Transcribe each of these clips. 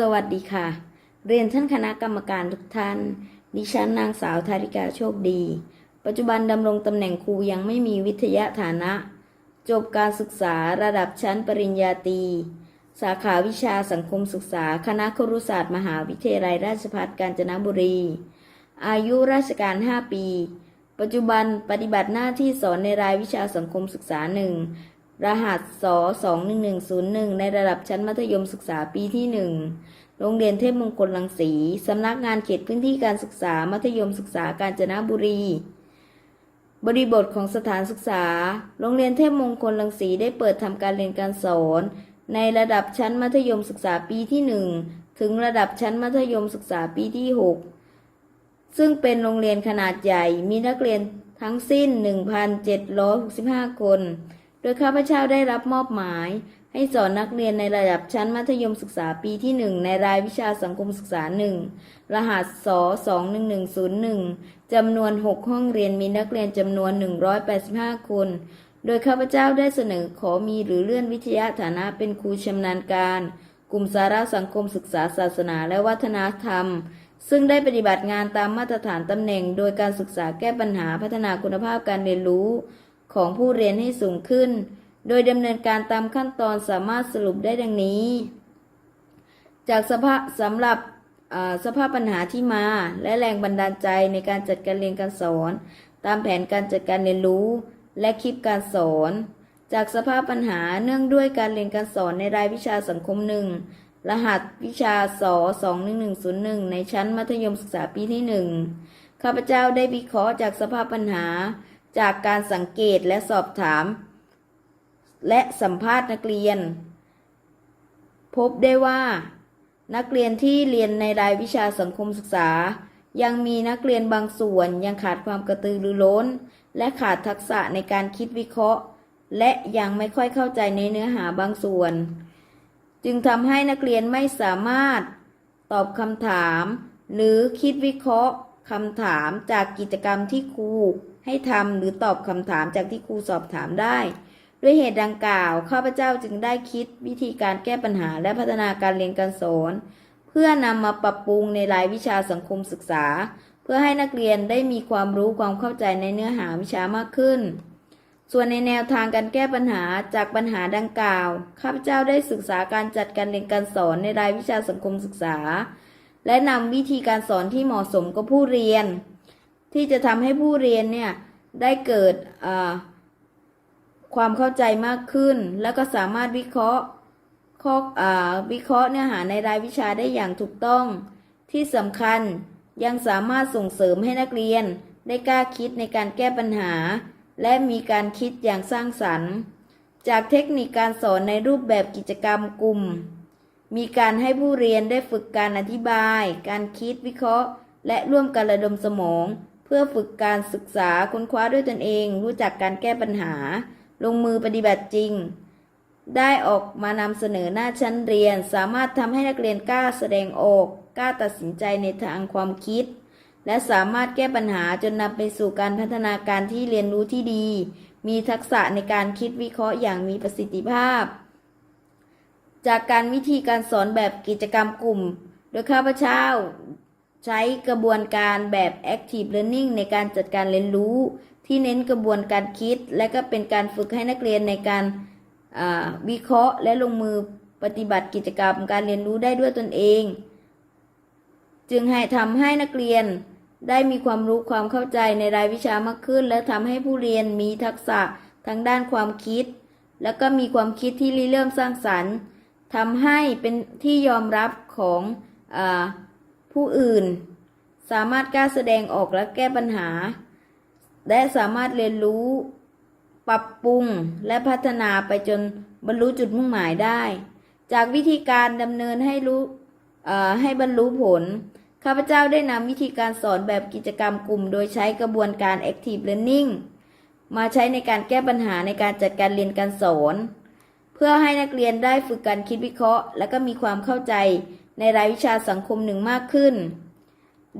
สวัสดีค่ะ เรียนท่านคณะกรรมการทุกท่าน ดิฉันนางสาวธาริกาโชคดี ปัจจุบันดำรงตำแหน่งครูยังไม่มีวิทยาฐานะ จบการศึกษาระดับชั้นปริญญาตรีสาขาวิชาสังคมศึกษา คณะครุศาสตร์ มหาวิทยาลัยราชภัฏกาญจนบุรี อายุราชการ 5 ปี ปัจจุบันปฏิบัติหน้าที่สอนในรายวิชาสังคมศึกษาหนึ่ง รหัสสอ21101ในระดับชั้นมัธยมศึกษาปีที่1โรงเรียนเทพมงคลลังสีสำนักงานเขตพื้นที่การศึกษามัธยมศึกษากาญจนบุรี บริบทของสถานศึกษา โรงเรียนเทพมงคลลังสีได้เปิดทำการเรียนการสอน ในระดับชั้นมัธยมศึกษาปีที่1ถึงระดับชั้นมัธยมศึกษาปีที่6ซึ่งเป็นโรงเรียนขนาดใหญ่มีนักเรียนทั้งสิ้น 1,765 คน โดยข้าพเจ้าได้รับมอบหมาย ให้สอนนักเรียนในระดับชั้นมัธยมศึกษาปีที่ 1 ในรายวิชาสังคมศึกษา 1 รหัสส21101จำนวน 6 ห้องเรียนมีนักเรียนจำนวน 185 คน โดยข้าพเจ้าได้เสนอขอมีหรือเลื่อนวิทยาฐานะเป็นครูชำนาญการ กลุ่มสาระสังคมศึกษาศาสนาและวัฒนธรรมซึ่งได้ปฏิบัติงานตามมาตรฐานตำแหน่ง โดยการศึกษาแก้ปัญหาพัฒนาคุณภาพการเรียนรู้ ของผู้เรียนให้สูงขึ้น โดยดำเนินการตามขั้นตอนสามารถสรุปได้ดังนี้ จากสภาพสำหรับสภาพปัญหาที่มา และแรงบันดาลใจในการจัดการเรียนการสอน ตามแผนการจัดการเรียนรู้ และคลิปการสอน จากสภาพปัญหาเนื่องด้วยการเรียนการสอนในรายวิชาสังคมหนึ่งรหัสวิชาส21101 ในชั้นมัธยมศึกษาปีที่ 1 ข้าพเจ้าได้วิเคราะห์จากสภาพปัญหา จากการสังเกตและสอบถาม และสัมภาษณ์นักเรียน พบได้ว่า นักเรียนที่เรียนในรายวิชาสังคมศึกษา ยังมีนักเรียนบางส่วนยังขาดความกระตือรือร้น และขาดทักษะในการคิดวิเคราะห์ และยังไม่ค่อยเข้าใจในเนื้อหาบางส่วน จึงทำให้นักเรียนไม่สามารถตอบคำถาม หรือคิดวิเคราะห์คำถามจากกิจกรรมที่ครู ให้ทำหรือตอบคำถามจากที่ครูสอบถามได้ ด้วยเหตุดังกล่าว ข้าพเจ้าจึงได้คิดวิธีการแก้ปัญหาและพัฒนาการเรียนการสอนเพื่อนำมาปรับปรุงในรายวิชาสังคมศึกษา เพื่อให้นักเรียนได้มีความรู้ความเข้าใจในเนื้อหาวิชามากขึ้น ส่วนในแนวทางการแก้ปัญหาจากปัญหาดังกล่าว ข้าพเจ้าได้ศึกษาการจัดการเรียนการสอนในรายวิชาสังคมศึกษา และนำวิธีการสอนที่เหมาะสมกับผู้เรียน ที่จะทำให้ผู้เรียนเนี่ยได้เกิดความเข้าใจมากขึ้น แล้วก็สามารถวิเคราะห์ข้ออวิเคราะห์เนื้อหาในรายวิชาได้อย่างถูกต้อง ที่สำคัญยังสามารถส่งเสริมให้นักเรียน ได้กล้าคิดในการแก้ปัญหา และมีการคิดอย่างสร้างสรรค์ จากเทคนิคการสอนในรูปแบบกิจกรรมกลุ่ม มีการให้ผู้เรียนได้ฝึกการอธิบาย การคิดวิเคราะห์ และร่วมกันระดมสมอง พื่อฝึกการศึกษาค้นคว้าด้วยตนเอง รู้จักการแก้ปัญหา ลงมือปฏิบัติจริง ได้ออกมานำเสนอหน้าชั้นเรียน สามารถทำให้นักเรียนกล้าแสดงออก กล้าตัดสินใจในทางความคิด และสามารถแก้ปัญหาจนนำไปสู่การพัฒนาการที่เรียนรู้ที่ดี มีทักษะในการคิดวิเคราะห์อย่างมีประสิทธิภาพ จากการวิธีการสอนแบบกิจกรรมกลุ่ม โดยข้าพเจ้า ใช้กระบวนการแบบ active learning ในการจัดการเรียนรู้ ที่เน้นกระบวนการคิด และก็เป็นการฝึกให้นักเรียนในการวิเคราะห์ และลงมือปฏิบัติกิจกรรม การเรียนรู้ได้ด้วยตนเอง จึงให้ทำให้นักเรียนได้มีความรู้ความเข้าใจในรายวิชามากขึ้น และทำให้ผู้เรียนมีทักษะทางด้านความคิด แล้วก็มีความคิดที่ริเริ่มสร้างสรรค์ทำให้เป็นที่ยอมรับของอ ผู้อื่น สามารถกล้าแสดงออกและแก้ปัญหา และสามารถเรียนรู้ ปรับปรุงและพัฒนาไปจนบรรลุจุดมุ่งหมายได้ จากวิธีการดำเนินให้รู้ให้บรรลุผล ข้าพเจ้าได้นำวิธีการสอนแบบกิจกรรมกลุ่ม โดยใช้กระบวนการ active learning มาใช้ในการแก้ปัญหาในการจัดการเรียนการสอน เพื่อให้นักเรียนได้ฝึกการคิดวิเคราะห์ และก็มีความเข้าใจ ในรายวิชาสังคมหนึ่งมากขึ้น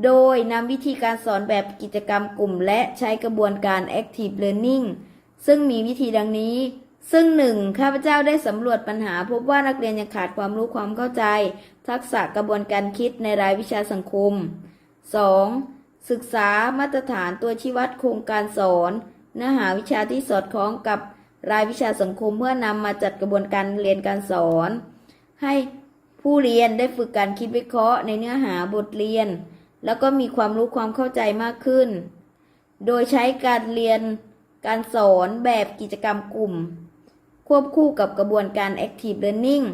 โดยนำวิธีการสอนแบบกิจกรรมกลุ่ม และใช้กระบวนการ active learning ซึ่งมีวิธีดังนี้ ซึ่งหนึ่งข้าพเจ้าได้สำรวจปัญหา พบว่านักเรียนยังขาดความรู้ความเข้าใจ ทักษะกระบวนการคิดในรายวิชาสังคม 2. ศึกษามาตรฐานตัวชี้วัดโครงการสอน เนื้อหาวิชาที่สอดคล้องกับรายวิชาสังคมเพื่อนำมาจัดกระบวนการเรียนการสอน ให้ ผู้เรียนได้ฝึกการคิดวิเคราะห์ในเนื้อหาบทเรียน แล้วก็มีความรู้ความเข้าใจมากขึ้น โดยใช้การเรียนการสอนแบบกิจกรรมกลุ่ม ควบคู่กับกระบวนการ active learning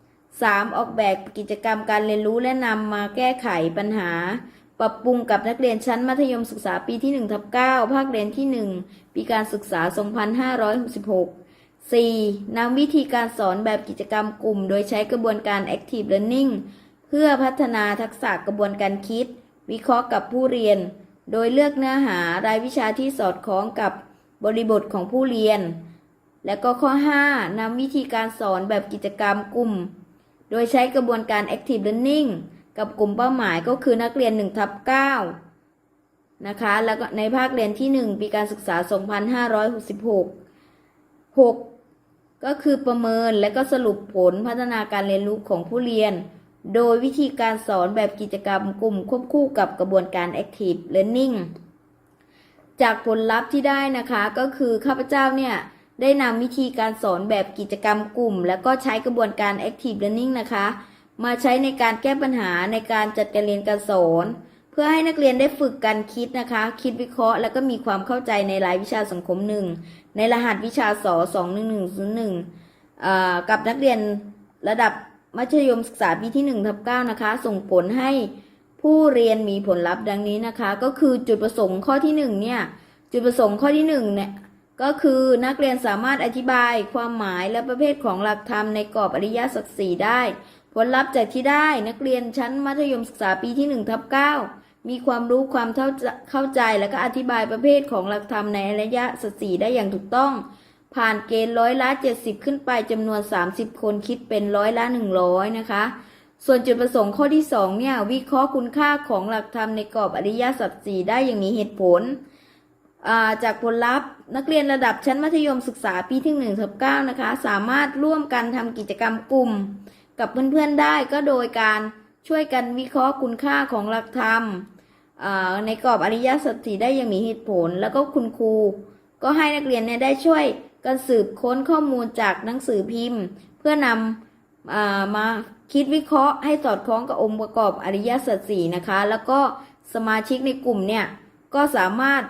3. ออกแบบกิจกรรมการเรียนรู้และนำมาแก้ไขปัญหา ปรับปรุงกับนักเรียนชั้นมัธยมศึกษาปีที่1ทับ9ภาคเรียนที่ 1 ปีการศึกษา 2566 4. นำวิธีการสอนแบบกิจกรรมกลุ่ม โดยใช้กระบวนการ active learning เพื่อพัฒนาทักษะกระบวนการคิด วิเคราะห์กับผู้เรียน โดยเลือกเนื้อหารายวิชาที่สอดคล้องกับบริบทของผู้เรียน และก็ข้อ 5 นำวิธีการสอนแบบกิจกรรมกลุ่ม โดยใช้กระบวนการ active learning กับกลุ่มเป้าหมายก็คือนักเรียน1ทับ9นะคะ แล้วก็ในภาคเรียนที่ 1 ปีการศึกษา 2566 6 ก็คือประเมินและก็สรุปผลพัฒนาการเรียนรู้ของผู้เรียน โดยวิธีการสอนแบบกิจกรรมกลุ่มควบคู่กับกระบวนการ active learning จากผลลัพธ์ที่ได้นะคะก็คือข้าพเจ้าเนี่ยได้นำวิธีการสอนแบบกิจกรรมกลุ่ม แล้วก็ใช้กระบวนการ active learning นะคะ มาใช้ในการแก้ปัญหาในการจัดการเรียนการสอน เพื่อให้นักเรียนได้ฝึกการคิดนะคะ คิดวิเคราะห์ แล้วก็มีความเข้าใจในรายวิชาสังคมหนึ่งในรหัสวิชาสสองหนึ่งหนึ่งศูนย์หนึ่งกับนักเรียนระดับมัธยมศึกษาปีที่1ทับ9นะคะ ส่งผลให้ผู้เรียนมีผลลัพธ์ดังนี้นะคะ ก็คือจุดประสงค์ข้อที่1เนี่ยจุดประสงค์ข้อที่1เนี่ยก็คือนักเรียนสามารถอธิบายความหมายและประเภทของหลักธรรมในกรอบอริยสัจสี่ได้ ผลลัพธ์จากที่ได้นักเรียนชั้นมัธยมศึกษาปีที่1ทับ9 มีความรู้ความเข้าใจและก็อธิบายประเภทของหลักธรรมในอริยสัจสี่ได้อย่างถูกต้อง ผ่านเกณฑ์ร้อยละ 70 ขึ้นไปจำนวน 30 คนคิดเป็นร้อยละ 100 นะคะ ส่วนจุดประสงค์ข้อที่2เนี่ยวิเคราะห์คุณค่าของหลักธรรมในกรอบอริยสัจสี่ได้อย่างมีเหตุผลาจากผลลัพธ์ นักเรียนระดับชั้นมัธยมศึกษาปีที่1ถึง9นะคะ สามารถร่วมกันทำกิจกรรมกลุ่ม กับเพื่อนๆได้ก็โดยการช่วยกันวิเคราะห์คุณค่าของหลักธรรม ในกรอบอริยสัจสี่ได้อย่างมีเหตุผล แล้วก็คุณครูก็ให้นักเรียนเนี่ยได้ช่วยกันสืบค้นข้อมูลจากหนังสือพิมพ์ เพื่อนำอมาคิดวิเคราะห์ให้สอดคล้องกับองค์ประกอบอริยสัจสี่นะคะ แล้วก็สมาชิกในกลุ่มเนี่ยก็สามารถ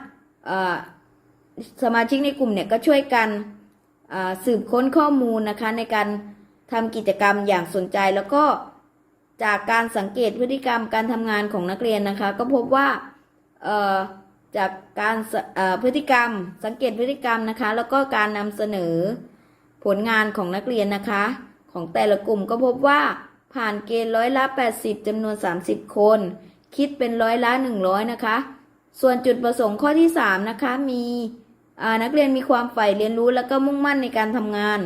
สมาชิกในกลุ่มเนี่ยก็ช่วยกันสืบค้นข้อมูลนะคะในการทำกิจกรรมอย่างสนใจแล้วก็ จากการสังเกตพฤติกรรมการทำงานของนักเรียนนะคะ ก็พบว่าจากการพฤติกรรม สังเกตพฤติกรรมนะคะ แล้วก็การนำเสนอผลงานของนักเรียนนะคะ ของแต่ละกลุ่มก็พบว่าผ่านเกณฑ์ร้อยละ 80จำนวน 30 คน คิดเป็นร้อยละ 100 นะคะ ส่วนจุดประสงค์ข้อที่ 3 นะคะ มีนักเรียนมีความใฝ่เรียนรู้แล้วก็มุ่งมั่นในการทำงาน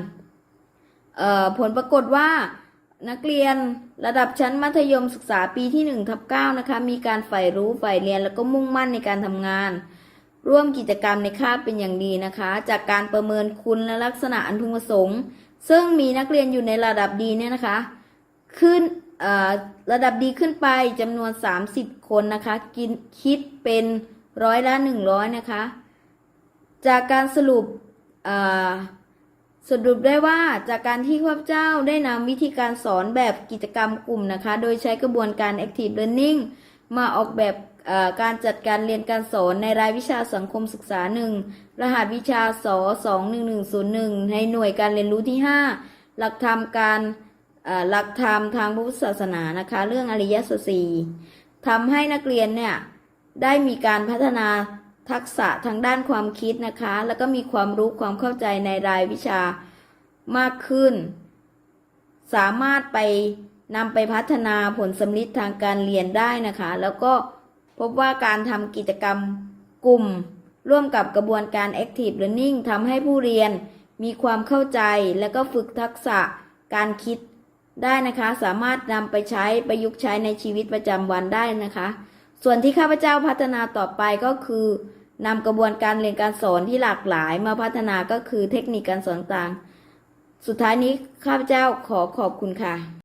ผลปรากฏว่านักเรียน ระดับชั้นมัธยมศึกษาปีที่1ทับ9นะคะ มีการใฝ่รู้ใฝ่เรียนแล้วก็มุ่งมั่นในการทำงาน ร่วมกิจกรรมในคาบเป็นอย่างดีนะคะ จากการประเมินคุณและลักษณะอันพึงประสงค์ ซึ่งมีนักเรียนอยู่ในระดับดีเนี่ยนะคะ ขึ้นระดับดีขึ้นไปจำนวน 30 คนนะคะ กินคิดเป็นร้อยละ 100 นะคะ จากการสรุป สรุปได้ว่าจากการที่ข้าพเจ้าได้นำวิธีการสอนแบบกิจกรรมกลุ่มนะคะ โดยใช้กระบวนการ active learning มาออกแบบการจัดการเรียนการสอนในรายวิชาสังคมศึกษาหนึ่งรหัสวิชาส21101 ในหน่วยการเรียนรู้ที่ 5 หลักธรรมการหลักธรรมทางพุทธศาสนานะคะ เรื่องอริยสัจสี่ทำให้นักเรียนเนี่ยได้มีการพัฒนา ทักษะทางด้านความคิดนะคะ แล้วก็มีความรู้ความเข้าใจในรายวิชามากขึ้น สามารถไปนำไปพัฒนาผลสำลิดทางการเรียนได้นะคะ แล้วก็พบว่าการทำกิจกรรมกลุ่ม ร่วมกับกระบวนการ Active Learning ทำให้ผู้เรียนมีความเข้าใจและก็ฝึกทักษะการคิดได้นะคะ สามารถนำไปใช้ประยุกต์ใช้ในชีวิตประจำวันได้นะคะ ส่วนที่ข้าพเจ้าพัฒนาต่อไปก็คือ นำกระบวนการเรียนการสอนที่หลากหลายมาพัฒนาก็คือเทคนิคการสอนต่าง สุดท้ายนี้ข้าพเจ้าขอขอบคุณค่ะ